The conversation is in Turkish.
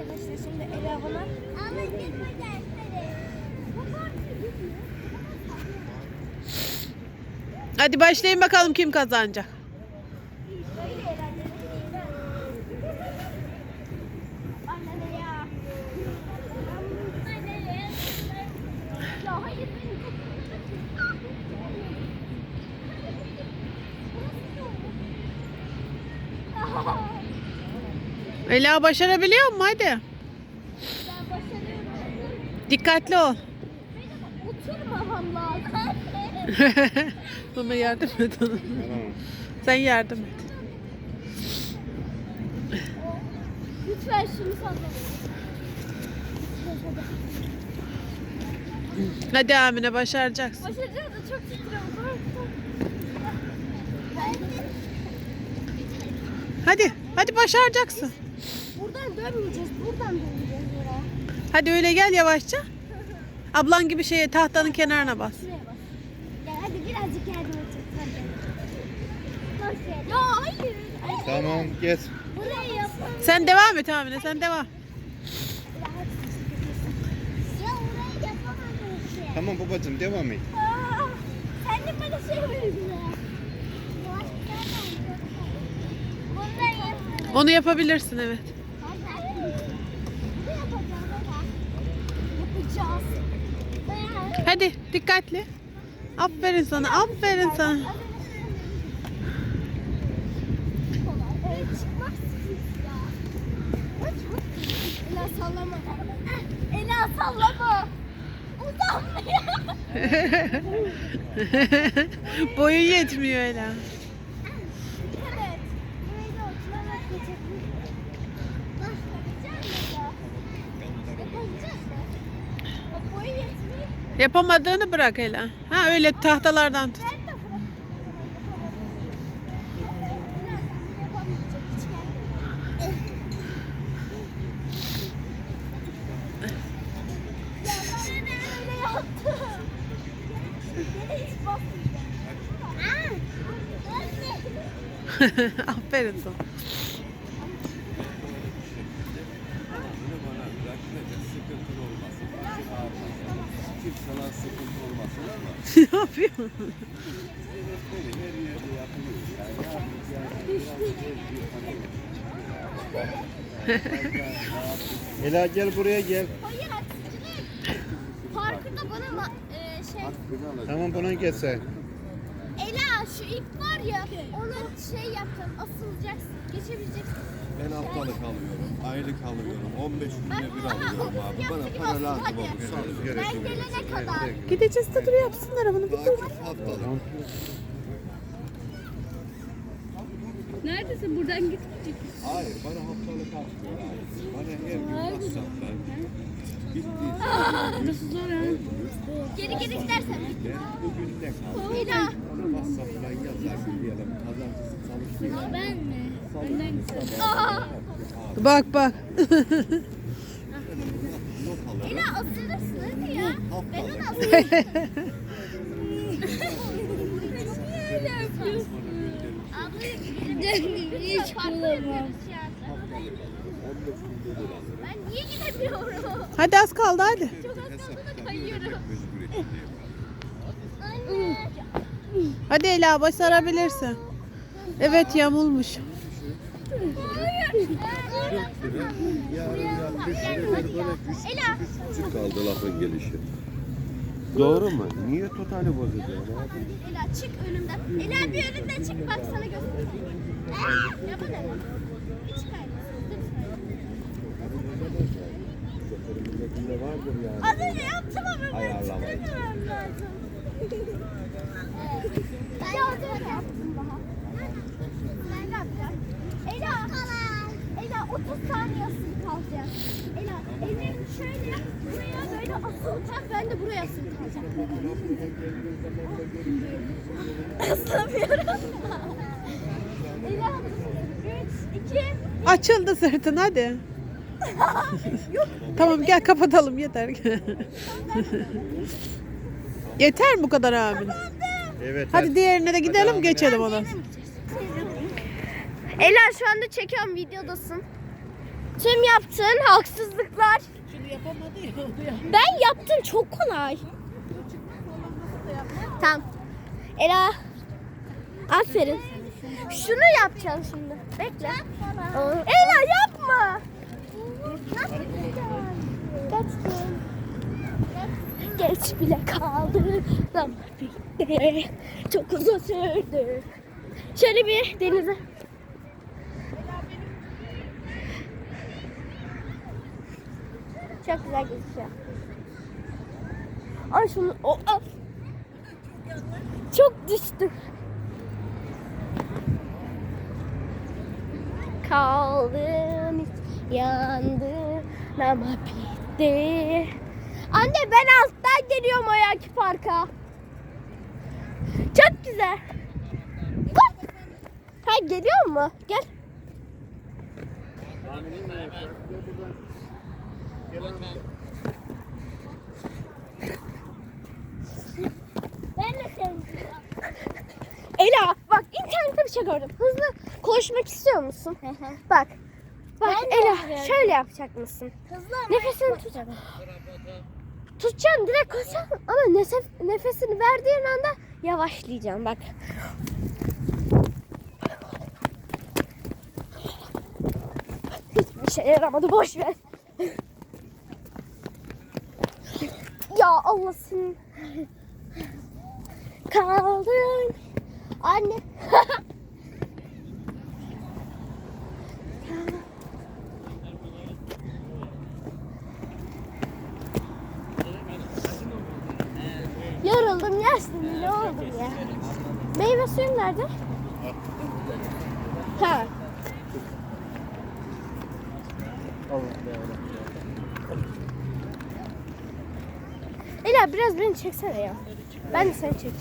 arkadaşlar şimdi Ela bana. Hadi başlayın bakalım kim kazanacak. Böyle eğlenceli değil mi? Anne ya. Ya hayır benim çok Ela başarabiliyor mu? Hadi. Ben başarıyorum. Dikkatli ol. Benim oturmamam lazım. Ona yardım et ona. Sen yardım et. Lütfen şunu salla. Hadi Amine başaracaksın. Başaracağız da çok titriyorum. Hadi. Hadi başaracaksın. Buradan dönmeyeceğiz. Buradan döneceğiz oraya. Hadi öyle gel yavaşça. Ablan gibi şeye tahtanın kenarına bas. Şuraya bak. Gel hadi birazcık yardım edeceğiz. Hadi. Boş ver. Ya hayır. Ay, Tamam geç. Buraya yapalım. Sen devam et Amine sen devam. Ya orayı yapamadım ki. Tamam babacığım devam et. Aa, sen de bana şey verdin yapalım. Onu yapabilirsin evet. Hadi dikkatli. Aferin sana aferin sana. Ela sallama. Ela sallama. Uzanmıyor. Boyun yetmiyor Ela. Evet. Böyle oturarak geçebiliriz. Başlayacak mı ya? Yapacağız mı? O boyu yetmiyor. Yapamadığını bırak Ela. Ha öyle tahtalardan tut. Ben de bırak- Biraz yapamayacak hiç gelmedi. Ya ben de öyle yaptım. Yine hiç basmayacağım. Aa, dönme. aferin sana. Bunu bana bırakınca sıkıntın olmasın. Başım Kim sana sıkıntı olmasın ama ne yapıyorsun? beni her yerde yapıyor. Yani yalnız yani biraz bir hani Ela gel buraya gel. Hayır haksızlık. Parkında bana e, şey. Tamam bunu geç sen. Ela şu ip var ya ona şey yapacağım asılacaksın geçebileceksin. Ben haftalık alıyorum, aylık alıyorum, 15 günde bir alıyorum abi. Bana para lazım olur. Ben gelene kadar. Gideceğiz de dur yapsınlar bunu bir dur. Takip haftalık. Neredesin? Buradan gidecek. Hayır, bana haftalık atmıyor abi. Bana her gün masraflar. Burası zor ha. Geri geri gidersen. ben bugün ne kaldı? Ela. Onu masraflar yazarsın diyelim. Pazartesi çalışmıyor. Ben mi? Benden güzel. Aa, Bak bak. Ela asılırsın hadi ya. Ben onu asılırım. Niye öyle yapıyorsun? Abla Hiç bulamam. Niye gidemiyorum? Hadi az kaldı hadi. Çok az kaldı da kayıyorum. Anne. Hadi Ela başarabilirsin. Evet yamulmuş. Hayır. Ela. küçük kaldı lafın gelişi. Doğru mu? Niye totali abi? Ela çık önümden. Ela bir önümden çık bak sana göstereyim. Yapma Ela. Vardır yani. Az önce yaptım ama ben çıkartamam lazım. Ben yaptım daha. Ben yapacağım? Ela. Ela 30 saniye asılı kalacak. Ela ellerini şöyle. Buraya böyle asılacak. Ben de buraya asılı kalacağım. Aslamıyorum. Ela 3, 2, Açıldı sırtın hadi. tamam gel kapatalım yeter. yeter mi bu kadar abi? Evet. Hadi diğerine de gidelim geçelim ona. Ela şu anda çekiyorum videodasın. Tüm yaptığın haksızlıklar. Şunu yapamadı ya. onu yap. Ben yaptım çok kolay. Tamam. Ela. Aferin. Şunu yapacağım şimdi. Bekle. Ela yapma. Geçtim. Geç bile kaldı. Zaman bitti. Çok uzun sürdü. Şöyle bir denize. Çok güzel gözüküyor. Ay şunu o al. Çok düştü. Kaldın hiç yandın ama bitti. Anne ben alttan geliyorum o yaki parka. Çok güzel. Bak. Ha geliyor mu? Gel. Ben de sevdim. Ela bak internette bir şey gördüm. Hızlı koşmak istiyor musun? bak. Ela şöyle yapacak mısın? Hızlı Nefesini tut. Tutacaksın direkt koşacaksın ama nefes, nefesini verdiğin anda yavaşlayacaksın bak. Hiçbir şey yaramadı boş ver. ya Allah senin. Kaldın. Anne. suyum nerede? Ha. Ela biraz beni çeksene ya. Ben de seni çekeceğim.